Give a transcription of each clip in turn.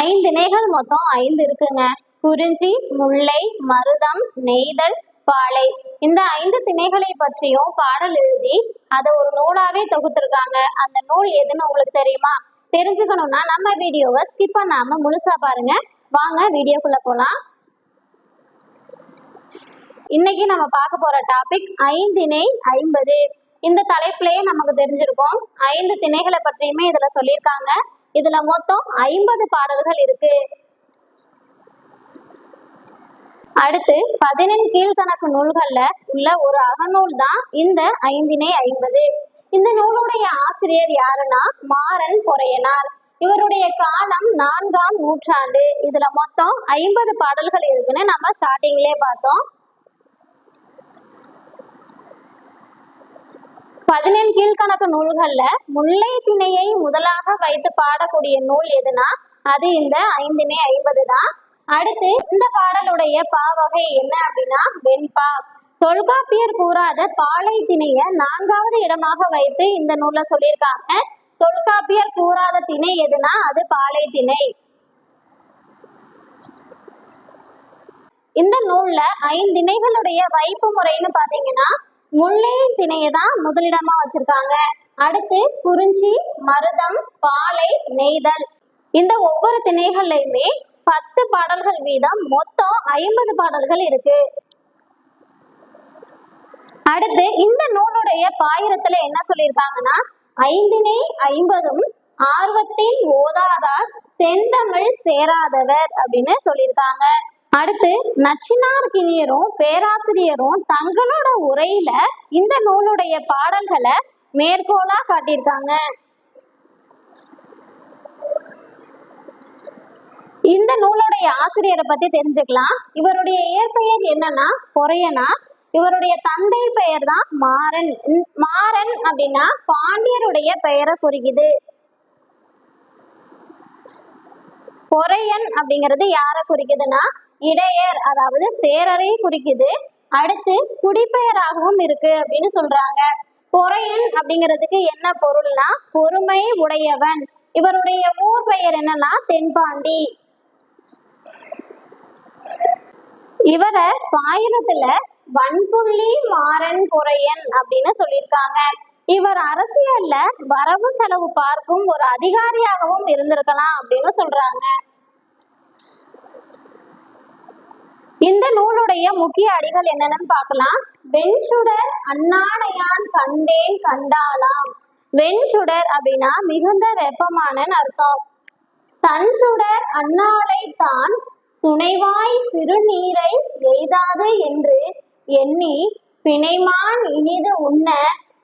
ஐந்து திணைகள் மொத்தம் ஐந்து இருக்குங்க. குறிஞ்சி முல்லை மருதம் நெய்தல் பாலை. இந்த ஐந்து திணைகளை பற்றியும் பாடல் எழுதி அதை ஒரு நூலாவே தொகுத்திருக்காங்க. அந்த நூல் எதுன்னு உங்களுக்கு தெரியுமா? தெரிஞ்சுக்கணும்னா நம்ம வீடியோவை ஸ்கிப் பண்ணாம முழுசா பாருங்க. வாங்க வீடியோக்குள்ள போலாம். இன்னைக்கு நம்ம பார்க்க போற டாபிக் ஐந்திணை ஐம்பது. இந்த தலைப்புலயே நமக்கு தெரிஞ்சிருக்கும். ஐந்து திணைகளை பற்றியுமே இதுல சொல்லியிருக்காங்க. இதுல மொத்தம் ஐம்பது பாடல்கள் இருக்கு. அடுத்து பதினெண் கீழ்கணக்கு நூல்கள்ல உள்ள ஒரு அகநூல் தான் இந்த ஐந்தினை ஐம்பது. இந்த நூலுடைய ஆசிரியர் யாருன்னா மாறன் பொறையனார். இவருடைய காலம் நான்காம் நூற்றாண்டு. இதுல மொத்தம் ஐம்பது பாடல்கள் இருக்குன்னு நம்ம ஸ்டார்டிங்லேயே பார்த்தோம். பதினெண் கீழ்கணக்கு நூல்கள்ல முல்லை திணையை முதலாக வைத்து பாடக்கூடிய நூல் எதுனா அது இந்த ஐந்திணை ஐம்பது தான். அடுத்து இந்த பாடலுடைய பாவகை என்ன அப்படின்னா வெண்பா. தொல்காப்பியர் கூறாத பாலை திணைய நான்காவது இடமாக வைத்து இந்த நூல்ல சொல்லியிருக்காங்க. தொல்காப்பியர் கூறாத திணை எதுனா அது பாலை திணை. இந்த நூல்ல ஐந்திணைகளுடைய வைப்பு முறைன்னு பாத்தீங்கன்னா முல்லை திணையை தான் முதலிடமா வச்சிருக்காங்க. அடுத்து குறிஞ்சி மருதம் பாலை நெய்தல். இந்த ஒவ்வொரு திணைகள்லையுமே பத்து பாடல்கள் வீதம் மொத்தம் ஐம்பது பாடல்கள் இருக்கு. அடுத்து இந்த நூலுடைய பாயிரத்துல என்ன சொல்லியிருக்காங்கன்னா ஐந்தினை ஐம்பதும் ஆர்வத்தில் ஓதாதார் செந்தமிழ் சேராதவர் அப்படின்னு சொல்லியிருக்காங்க. அடுத்து நச்சினார் கிணியரும் பேராசிரியரும் தங்களோட உரையில இந்த நூலுடைய பாடல்களை மேற்கோளா காட்டியிருக்காங்க. இந்த நூலுடைய ஆசிரியரை பத்தி தெரிஞ்சுக்கலாம். இவருடைய இயற்பெயர் என்னன்னா பொறையனா. இவருடைய தந்தை பெயர் தான் மாறன். மாறன் அப்படின்னா பாண்டியருடைய பெயரை குறிக்குது. பொறையன் அப்படிங்கிறது யாரை குறிக்குதுன்னா இடையர் அதாவது சேரரை குறிக்குது. அடுத்து குடிப்பெயராகவும் இருக்கு அப்படின்னு சொல்றாங்க. பொறையன் அப்படிங்கிறதுக்கு என்ன பொருள்னா பொறுமை உடையவன். இவருடைய ஊர் பெயர் என்னன்னா தென்பாண்டி. இவரை பாயிரத்துல வன்புள்ளி மாறன் பொறையன் அப்படின்னு சொல்லியிருக்காங்க. இவர் அரசியல்ல வரவு செலவு பார்க்கும் ஒரு அதிகாரியாகவும் இருந்திருக்கலாம் அப்படின்னு சொல்றாங்க. இந்த நூலுடைய முக்கிய அடிகள் என்னென்னு பார்க்கலாம். வெண்சுடர் அண்ணாடையான் கண்டேன் கண்டாலாம் வெண்சுடர் அப்படின்னா மிகுந்த வெப்பமான அர்த்தம். தன் சுடர் அண்ணாளை தான் சுனைவாய் சிறுநீரை எய்தாது என்று எண்ணி பிணைமான் இனிது உண்ண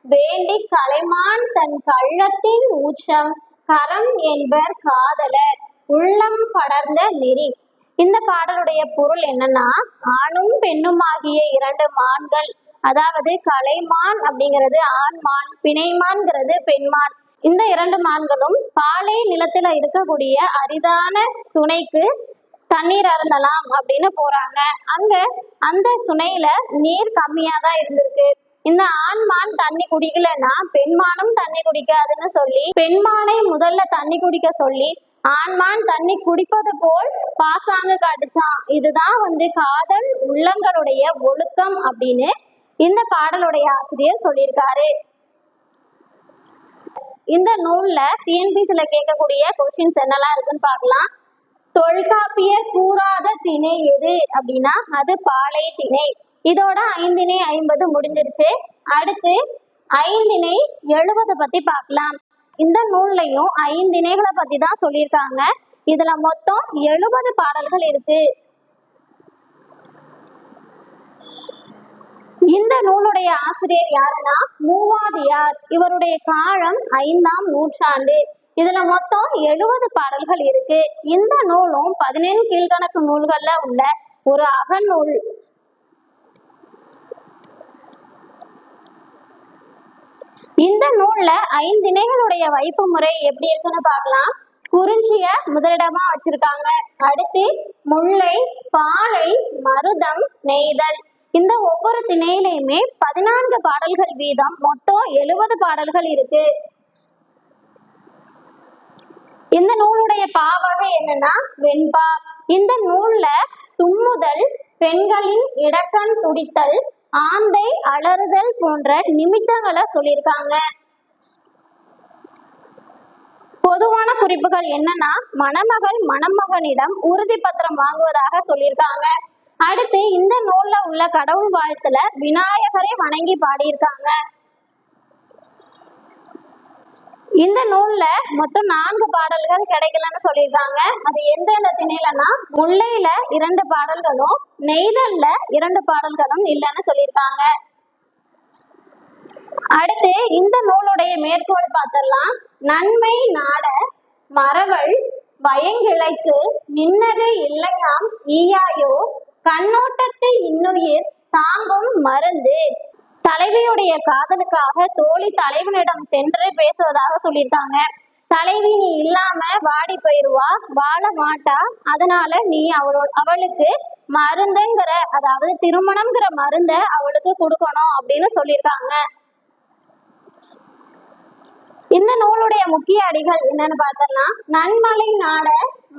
வேண்டி கலைமான் தன் கள்ளத்தின் ஊச்சம் கரம் என்பர் காதலர் உள்ளம் படர்ந்த நெறி. இந்த பாடலுடைய பொருள் என்னன்னா ஆணும் பெண்ணும் ஆகிய இரண்டு மான்கள். அதாவது கலைமான் அப்படிங்கிறது ஆண்மான் பிணைமான்ங்கிறது பெண்மான். இந்த இரண்டு மான்களும் பாலை நிலத்துல இருக்கக்கூடிய அரிதான சுனைக்கு தண்ணீர் அருந்தலாம் அப்படின்னு போறாங்க. அங்க அந்த சுனையில நீர் கம்மியா தான் இருந்திருக்கு. இந்த ஆண்மான் தண்ணி குடிக்கலன்னா பெண்மானும் தண்ணி குடிக்காதுன்னு சொல்லி பெண்மானை முதல்ல தண்ணி குடிக்க சொல்லி ஆண்மான் தண்ணி குடிப்பது போல் பாசாங்க காட்டுச்சான் இதுதான் வந்து காதல் உள்ளங்களுடைய ஒழுக்கம் அப்படின்னு இந்த பாடலுடைய ஆசிரியர் சொல்லியிருக்காரு. இந்த நூல்ல டிஎன்பிசில கேட்கக்கூடிய கொஸ்டின்ஸ் என்னெல்லாம் இருக்குன்னு பார்க்கலாம். தொல்காப்பிய கூறாத திணை எது அப்படின்னா அது பாலை திணை. இதோட ஐந்திணை ஐம்பது முடிஞ்சிருச்சு. அடுத்து ஐந்திணை எழுபது பத்தி பார்க்கலாம். இந்த நூல்லையும் ஐந்திணைகளை பத்தி தான் சொல்லியிருக்காங்க. இதுல மொத்தம் எழுபது பாடல்கள் இருக்கு. இந்த நூலுடைய ஆசிரியர் யாருன்னா? மூவாதியார். இவருடைய காலம் ஐந்தாம் நூற்றாண்டு. இதுல மொத்தம் எழுபது பாடல்கள் இருக்கு. இந்த நூலும் பதினேழு கீழ்கணக்கு நூல்கள்ல உள்ள ஒரு அகநூல். இந்த நூல்ல ஐந்திணைகளுடைய வைப்பு முறை எப்படி இருக்குன்னு பார்க்கலாம். குறிஞ்சிய முதலிடமா வச்சிருக்காங்க. அடுத்து முல்லை பாலை மருதம் நெய்தல். இந்த ஒவ்வொரு திணையிலையுமே பதினான்கு பாடல்கள் வீதம். மொத்தம் எழுபது பாடல்கள் இருக்கு. இந்த நூலுடைய பாவகை என்னன்னா வெண்பா. இந்த நூல்ல தும்முதல் பெண்களின் இடக்கண் துடித்தல் ஆந்தை அலறுதல் போன்ற நிமித்தங்களை சொல்லியிருக்காங்க. பொதுவான குறிப்புகள் என்னன்னா மணமகள் மணமகனிடம் உறுதி பத்திரம் வாங்குவதாக சொல்லியிருக்காங்க. அடுத்து இந்த நூல்ல உள்ள கடவுள் வாழ்த்துல விநாயகரை வணங்கி பாடியிருக்காங்க. இந்த நூல்ல மொத்தம் நான்கு பாடல்கள் கிடைக்கலன்னு சொல்லியிருக்காங்க. அது எந்த திணையிலன்னா முல்லையில இரண்டு பாடல்களும் நெய்தல்ல இரண்டு பாடல்களும் இல்லைன்னு சொல்லியிருக்காங்க. அடுத்து இந்த நூலுடைய மேற்கோள் பார்த்தலாம் நன்மை நாட மரவள் பயங்கிழைக்கு நின்னது இல்லையாம் ஈயாயோ கண்ணோட்டத்தை இன்னுயிர் தாங்கும் மருந்து. தலைவியுடைய காதலுக்காக தோழி தலைவனிடம் சென்று பேசுவதாக சொல்லியிருக்காங்க. தலைவி நீ இல்லாம வாடி போயிருவா வாழ மாட்டா. அதனால நீ அவளோ அவளுக்கு மருந்துங்கிற அதாவது திருமணம்ங்கிற மருந்த அவளுக்கு கொடுக்கணும் அப்படின்னு சொல்லியிருக்காங்க. இந்த நூலுடைய முக்கிய அடிகள் என்னன்னு பார்த்தோம்னா நன்மலை நாட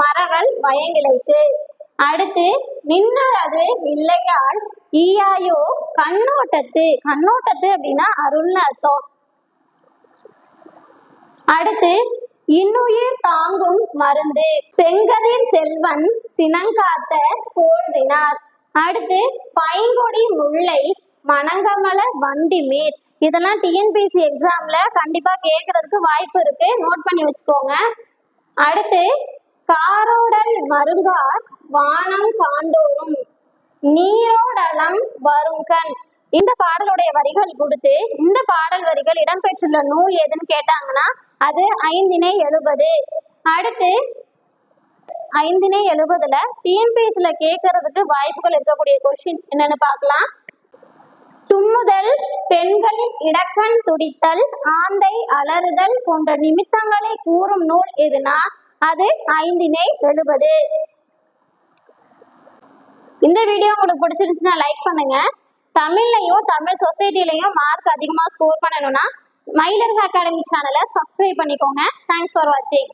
மறவல் பயங்கிழைத்து அடுத்து நின்னரது இல்லையால் ஈயாயோ கண்ணோட்டத்து. கண்ணோட்டத்து அப்படின்னா அருள்னு அர்த்தம். அடுத்து இன்னுயிர் தாங்கும் மருந்து செங்கதிர் செல்வன் சினங்காத்த போழ்தினார். அடுத்து பைங்கொடி முல்லை மணங்கமல வண்டி வண்டிமேட் இதெல்லாம் டிஎன்பிசி எக்ஸாம்ல கண்டிப்பா கேட்கறதுக்கு வாய்ப்பு இருக்கு. நோட் பண்ணி வச்சுக்கோங்க. அடுத்து காரோடல் மருங்கார் வானம் காண்டோறும் நீரோடலம் வருங்கண் இந்த பாடலுடைய வரிகள் கொடுத்து இந்த பாடல் வரிகள் இடம்பெற்றுள்ள நூல் எதுன்னு கேட்டாங்கன்னா அது ஐந்தினை எழுபது. அடுத்து ஐந்தினை எழுபதுல டிஎன்பிஎஸ்ல கேட்கறதுக்கு வாய்ப்புகள் இருக்கக்கூடிய கொஸ்டின் என்னன்னு பார்க்கலாம். தும்முதல் பெண்களின் இடக்கண் துடித்தல் ஆந்தை அலறுதல் போன்ற நிமித்தங்களை கூறும் நூல் எதுனா அது ஐந்தினை எழுபது. இந்த வீடியோ உங்களுக்கு பிடிச்சிருந்துச்சுன்னா லைக் பண்ணுங்க. தமிழ்லையும் தமிழ் சொசைட்டிலையும் மார்க் அதிகமாக ஸ்கோர் பண்ணணும்னா மயிலர் அகாடமி சேனலை சப்ஸ்கிரைப் பண்ணிக்கோங்க. தேங்க்ஸ் ஃபார் வாட்சிங்